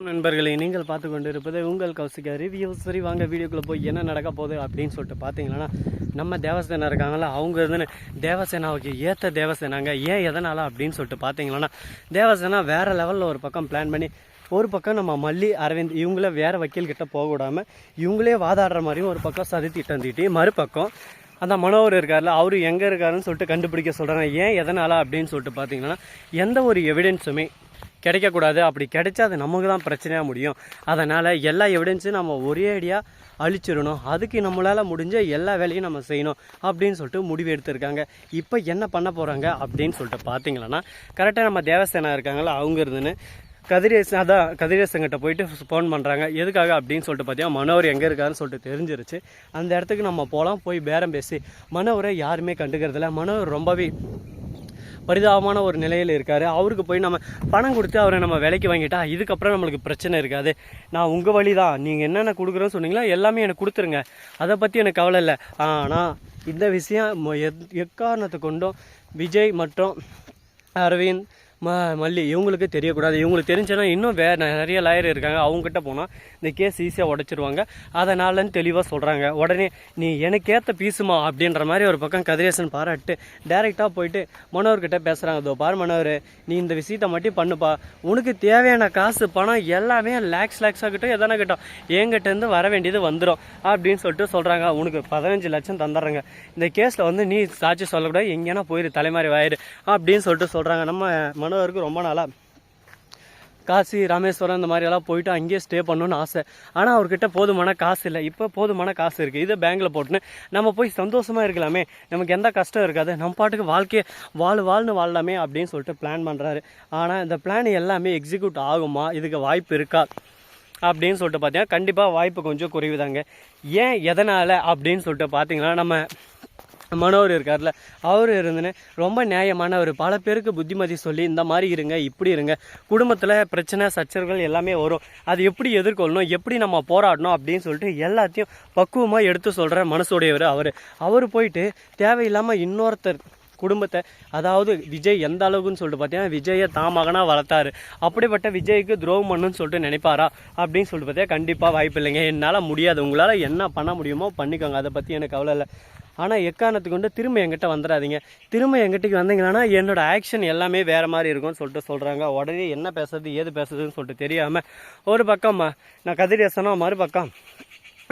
நண்பர்களை நீங்கள் பார்த்து கொண்டு இருப்பது உங்கள் கௌசிகா ரிவ்யூ சரி வாங்க வீடியோக்குள்ளே போய் என்ன நடக்க போகுது அப்படின்னு சொல்லிட்டு பார்த்தீங்கன்னா நம்ம தேவசேனா இருக்காங்களா அவங்க இருந்து தேவசேனாவுக்கு ஏற்ற தேவசேனாங்க. ஏன் எதனால் அப்படின்னு சொல்லிட்டு பார்த்தீங்கன்னா தேவசேனா வேறு லெவலில் ஒரு பக்கம் பிளான் பண்ணி ஒரு பக்கம் நம்ம மல்லி அரவிந்த் இவங்கள வேறு வக்கீல்கிட்ட போக விடாம இவங்களே வாதாடுற மாதிரியும் ஒரு பக்கம் சதி திட்டம் தீட்டி மறுபக்கம் அந்த மனோவர் இருக்கார்ல அவர் எங்கே இருக்காருன்னு சொல்லிட்டு கண்டுபிடிக்க சொல்கிறாங்க ஏன் எதனால் அப்படின்னு சொல்லிட்டு பார்த்தீங்கன்னா எந்த ஒரு எவிடென்ஸுமே கிடைக்கக்கூடாது. அப்படி கிடைச்சா அது நமக்கு தான் பிரச்சனையாக முடியும். அதனால் எல்லா எவிடன்ஸும் நம்ம ஒரே அடியாக அழிச்சிடணும். அதுக்கு நம்மளால் முடிஞ்ச எல்லா வேலையும் நம்ம செய்யணும் அப்படின்னு சொல்லிட்டு முடிவு எடுத்திருக்காங்க. இப்போ என்ன பண்ண போகிறாங்க அப்படின்னு சொல்லிட்டு பார்த்தீங்களன்னா கரெக்டாக நம்ம தேவசேனா இருக்காங்களா அவங்க இருந்துன்னு கதிரேசன் அதான் கதிரேசங்கிட்ட போயிட்டு ஃபோன் பண்ணுறாங்க எதுக்காக அப்படின்னு சொல்லிட்டு பார்த்தீங்கன்னா மனோவர் எங்கே இருக்காருன்னு சொல்லிட்டு தெரிஞ்சிருச்சு. அந்த இடத்துக்கு நம்ம போகலாம் போய் பேரம் பேசி. மனோவரை யாருமே கண்டுக்கிறதில்ல. மனோவர் ரொம்பவே பரிதாபமான ஒரு நிலையில் இருக்காரு. அவருக்கு போய் நம்ம பணம் கொடுத்து அவரை நம்ம விலைக்கு வாங்கிட்டா இதுக்கப்புறம் நம்மளுக்கு பிரச்சனை இருக்காது. நான் உங்கள் வழி தான் நீங்கள் என்னென்ன கொடுக்குறோன்னு சொன்னீங்களோ எல்லாமே எனக்கு கொடுத்துருங்க. அதை பற்றி எனக்கு கவலை இல்லை. ஆனால் இந்த விஷயம் எத்- எக்காரணத்தை கொண்டும் விஜய் மற்றும் அரவிந்த் ம மல்லி இவங்களுக்கு தெரியக்கூடாது. இவங்களுக்கு தெரிஞ்சேன்னா இன்னும் வே நிறைய லாயர் இருக்காங்க. அவங்ககிட்ட போனால் இந்த கேஸ் ஈஸியாக உடச்சிருவாங்க. அதனாலன்னு தெளிவாக சொல்கிறாங்க உடனே நீ எனக்கேற்ற பீசுமா அப்படின்ற மாதிரி ஒரு பக்கம் கதிரேசன் பாராட்டு. டேரெக்டாக போயிட்டு மனோர்கிட்ட பேசுகிறாங்க இதோ பார் மனோர் நீ இந்த விஷயத்தை மட்டும் பண்ணுப்பா. உனக்கு தேவையான காசு பணம் எல்லாமே லேக்ஸ் லேக்ஸாக கிட்டும் எதனா கிட்டும் என்கிட்டேருந்து வர வேண்டியது வந்துடும் அப்படின்னு சொல்லிட்டு சொல்கிறாங்க உனக்கு பதினஞ்சு லட்சம் தந்துடுறாங்க. இந்த கேஸில் வந்து நீ சாட்சி சொல்லக்கூடாது. எங்கேனா போயிரு தலைமாரி வாயிரு. அப்படின்னு சொல்லிட்டு சொல்கிறாங்க நம்ம மனோருக்கு ரொம்ப நாளாக காசி ராமேஸ்வரம் இந்த மாதிரி எல்லாம் போயிட்டு அங்கேயே ஸ்டே பண்ணணும்னு ஆசை. ஆனால் அவர்கிட்ட போதுமான காசு இல்லை. இப்போ போதுமான காசு இருக்குது இதை பேங்க்கில் போட்டுன்னு நம்ம போய் சந்தோஷமாக இருக்கலாமே. நமக்கு எந்த கஷ்டம் இருக்காது. நம்ம பாட்டுக்கு வாழ்க்கையை வாழ் வாழ்னு வாழலாமே அப்படின்னு சொல்லிட்டு பிளான் பண்ணுறாரு ஆனால் இந்த பிளான் எல்லாமே எக்ஸிக்யூட் ஆகுமா? இதுக்கு வாய்ப்பு இருக்கா? அப்படின்னு சொல்லிட்டு பார்த்தீங்கன்னா கண்டிப்பாக வாய்ப்பு கொஞ்சம் குறைவுதாங்க. ஏன் எதனால்? அப்படின்னு சொல்லிட்டு பார்த்தீங்கன்னா நம்ம மனோர் இருக்கார்ல அவர் இருந்துன்னு ரொம்ப நியாயமான ஒரு பல பேருக்கு புத்திமதி சொல்லி இந்த மாதிரி இருங்க இப்படி இருங்க. குடும்பத்தில் பிரச்சனை சச்சரவுகள் எல்லாமே வரும். அது எப்படி எதிர்கொள்ளணும் எப்படி நம்ம போராடணும் அப்படின்னு சொல்லிட்டு எல்லாத்தையும் பக்குவமாக எடுத்து சொல்கிற மனசுடையவர் அவர். அவர் போயிட்டு தேவையில்லாமல் இன்னொருத்தர் குடும்பத்தை அதாவது விஜய் எந்த அளவுக்குன்னு சொல்லிட்டு பார்த்தீங்கன்னா விஜயை தான் மகனாக வளர்த்தாரு. அப்படிப்பட்ட விஜய்க்கு துரோகம் பண்ணுன்னு சொல்லிட்டு நினைப்பாரா? அப்படின்னு சொல்லிட்டு பார்த்தா கண்டிப்பாக வாய்ப்பு இல்லைங்க. என்னால் முடியாது. உங்களால் என்ன பண்ண முடியுமோ பண்ணிக்கோங்க. அதை பற்றி எனக்கு கவலை இல்லை. ஆனால் எக்காரணத்துக்கு கொண்டு திரும்ப என்கிட்ட வந்துடாதீங்க. திரும்ப எங்கிட்டக்கு வந்தீங்கன்னா என்னோட ஆக்ஷன் எல்லாமே வேறு மாதிரி இருக்கும்னு சொல்லிட்டு சொல்கிறாங்க உடனே என்ன பேசுறது ஏது பேசுறதுன்னு சொல்லிட்டு தெரியாமல் ஒரு பக்கம் ம- நான் கதிரேசனா மறுபக்கம்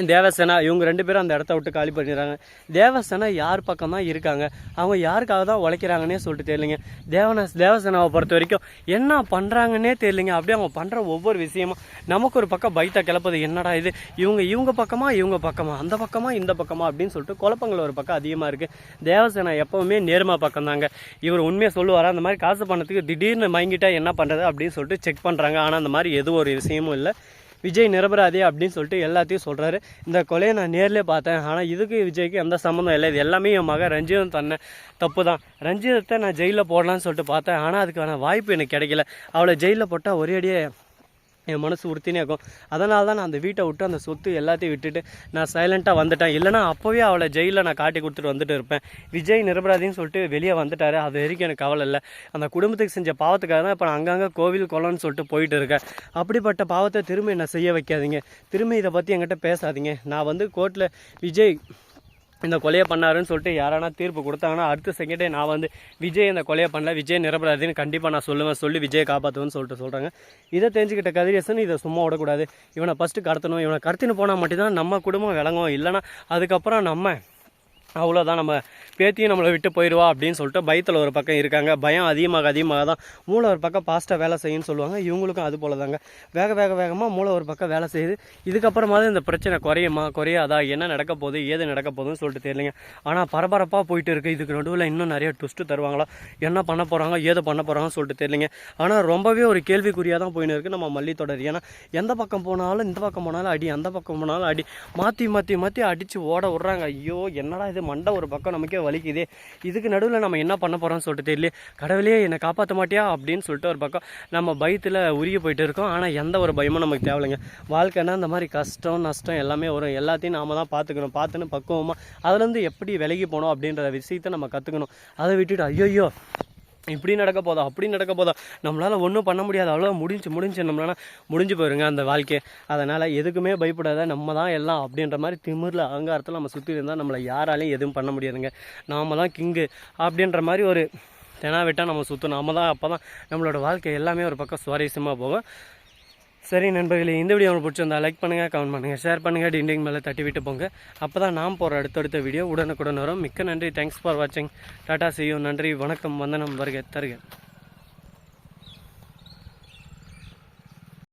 தேவசேனா இவங்க ரெண்டு பேரும் அந்த இடத்த விட்டு காலி பண்ணிடுறாங்க. தேவசேனா யார் பக்கம் தான் இருக்காங்க? அவங்க யாருக்காக தான் உழைக்கிறாங்கன்னே சொல்லிட்டு தெரியலைங்க. தேவன தேவசேனாவை பொறுத்த வரைக்கும் என்ன பண்ணுறாங்கன்னே தெரியலைங்க. அப்படியே அவங்க பண்ணுற ஒவ்வொரு விஷயமும் நமக்கு ஒரு பக்கம் பைத்தா கிளப்புது. என்னடா இது? இவங்க இவங்க பக்கமா இவங்க பக்கமா? அந்த பக்கமா இந்த பக்கமா? அப்படின்னு சொல்லிட்டு குழப்பங்கள் ஒரு பக்கம் அதிகமாக இருக்குது தேவசேனா எப்போவுமே நேர்மா பக்கம் தாங்க இவர் உண்மையை சொல்லுவாரா? அந்த மாதிரி காசு பண்ணதுக்கு திடீர்னு மயங்கிட்டா என்ன பண்ணுறது அப்படின்னு சொல்லிட்டு செக் பண்ணுறாங்க ஆனால் அந்த மாதிரி எதுவும் ஒரு விஷயமும் இல்லை. விஜய் நிரபராதி அப்படின்னு சொல்லிட்டு எல்லாத்தையும் சொல்கிறாரு இந்த கொலையை நான் நேர்லயே பார்த்தேன். ஆனால் இதுக்கு விஜய்க்கு எந்த சம்மந்தம் இல்லை. இது எல்லாமே என் மகன் ரஞ்சிதன் தன்னை தப்பு தான் ரஞ்சிதத்தை நான் ஜெயிலில் போடலான்னு சொல்லிட்டு பார்த்தேன். ஆனால் அதுக்கான வாய்ப்பு எனக்கு கிடைக்கல. அவளை ஜெயிலில் போட்டால் ஒரே அடியே என் மனசு உறுத்தினே இருக்கும். அதனால தான் நான் அந்த வீட்டை விட்டு அந்த சொத்து எல்லாத்தையும் விட்டுட்டு நான் சைலண்ட்டாக வந்துட்டேன். இல்லைனா அப்போவே அவளை ஜெயிலில் நான் காட்டி கொடுத்துட்டு வந்துட்டு இருப்பேன். விஜய் நிரபராதின்னு சொல்லிட்டு வெளியே வந்துட்டாரு. அது வரைக்கும் எனக்கு கவலை இல்லை. அந்த குடும்பத்துக்கு செஞ்ச பாவத்துக்காக தான் இப்போ நான் அங்கங்கே கோவில் குளம்னு சொல்லிட்டு போயிட்டு இருக்கேன். அப்படிப்பட்ட பாவத்தை திரும்ப என்ன செய்ய வைக்காதீங்க. திரும்ப இதை பற்றி என்கிட்ட பேசாதீங்க. நான் வந்து கோர்ட்டில் விஜய் இந்த கொலையை பண்ணாருன்னு சொல்லிட்டு யாரானா தீர்ப்பு கொடுத்தாங்கன்னா அடுத்த செகண்டே நான் வந்து விஜய் இந்த கொலையை பண்ணல விஜய் நிரபராதின்னு கண்டிப்பாக நான் சொல்லுவேன் சொல்லி விஜயை காப்பாற்றுவேன்னு சொல்லிட்டு சொல்கிறாங்க இதை தெரிஞ்சுக்கிட்ட கதிரேசன் இதை சும்மா விடக்கூடாது. இவனை ஃபஸ்ட்டு கடத்தணும் இவனை கடத்தின்னு போனால் மட்டும்தான் நம்ம குடும்பம் விளங்கும். இல்லைன்னா அதுக்கப்புறம் நம்ம அவ்வளோதான் நம்ம பேத்தியும் நம்மளை விட்டு போயிடுவா அப்படின்னு சொல்லிட்டு பயத்தில் ஒரு பக்கம் இருக்காங்க. பயம் அதிகமாக அதிகமாக தான். மூளை ஒரு பக்கம் ஃபாஸ்ட்டாக வேலை செய்யுன்னு சொல்லுவாங்க. இவங்களுக்கும் அது போல தாங்க வேக வேக வேகமாக மூளை ஒரு பக்கம் வேலை செய்யுது. இதுக்கப்புறமாவது இந்த பிரச்சனை குறையுமா? குறையாதா? என்ன நடக்க போகுது? ஏது நடக்க போகுதுன்னு சொல்லிட்டு தெரியலைங்க. ஆனால் பரபரப்பாக போயிட்டு இருக்குது இதுக்கு நடுவில் இன்னும் நிறைய ட்விஸ்ட்டு தருவாங்களா? என்ன பண்ண போகிறாங்க ஏது பண்ண போகிறாங்கன்னு சொல்லிட்டு தெரியலைங்க. ஆனால் ரொம்பவே ஒரு கேள்விக்குறியாக தான் போயின்னு இருக்குது நம்ம மல்லி தொடர் ஏன்னா எந்த பக்கம் போனாலும் இந்த பக்கம் போனாலும் அடி அந்த பக்கம் போனாலும் அடி. மாற்றி மாற்றி மாற்றி அடித்து ஓட விட்றாங்க. ஐயோ என்னடா இது? மண்டை ஒரு பக்கம் நமக்கே வலிக்குது. இதுக்கு நடுவில் நம்ம என்ன பண்ண போகிறோம்னு சொல்லிட்டு தெரியல. கடவுளே என்னை காப்பாற்ற மாட்டியா? அப்படின்னு சொல்லிட்டு ஒரு பக்கம் நம்ம பயத்தில் உருகி போயிட்டு இருக்கோம். ஆனால் எந்த ஒரு பயமும் நமக்கு தேவையில்லைங்க. வாழ்க்கைனா இந்த மாதிரி கஷ்டம் நஷ்டம் எல்லாமே வரும். எல்லாத்தையும் நாம தான் பார்த்துக்கணும். பார்த்துன்னு பக்குவமாக அதுலேருந்து எப்படி விலகி போகணும் அப்படின்ற விஷயத்தை நம்ம கற்றுக்கணும் அதை விட்டுட்டு ஐயோ இப்படி நடக்க போதா அப்படி நடக்க போதா? நம்மளால் ஒன்றும் பண்ண முடியாது. அவ்வளோ முடிஞ்சு முடிஞ்சு நம்மளால முடிஞ்சு போயிருங்க அந்த வாழ்க்கை. அதனால் எதுக்குமே பயப்படாத நம்ம தான் எல்லாம் அப்படின்ற மாதிரி திமிரில் அகங்காரத்தில் நம்ம சுற்றி இருந்தால் நம்மளை யாராலையும் எதுவும் பண்ண முடியாதுங்க. நாம தான் கிங்கு அப்படின்ற மாதிரி ஒரு தெனா விட்டால் நம்ம சுற்றணும் நம்ம தான் அப்போ தான் நம்மளோட வாழ்க்கை எல்லாமே ஒரு பக்கம் சுவாரஸ்யமாக போகும். சரி நண்பர்களே இந்த வீடியோ உங்களுக்கு பிடிச்சிருந்தா லைக் பண்ணுங்கள் கமெண்ட் பண்ணுங்கள் ஷேர் பண்ணுங்கள் டிண்டிங் மேலே தட்டி விட்டு போங்க. அப்போ தான் நாம் போகிற அடுத்தடுத்த வீடியோ உடனுக்குடன் வரும். மிக்க நன்றி. தேங்க்ஸ் ஃபார் வாட்சிங் டாட்டா செய்யும் நன்றி. வணக்கம். வந்தனம். வருக. தருக.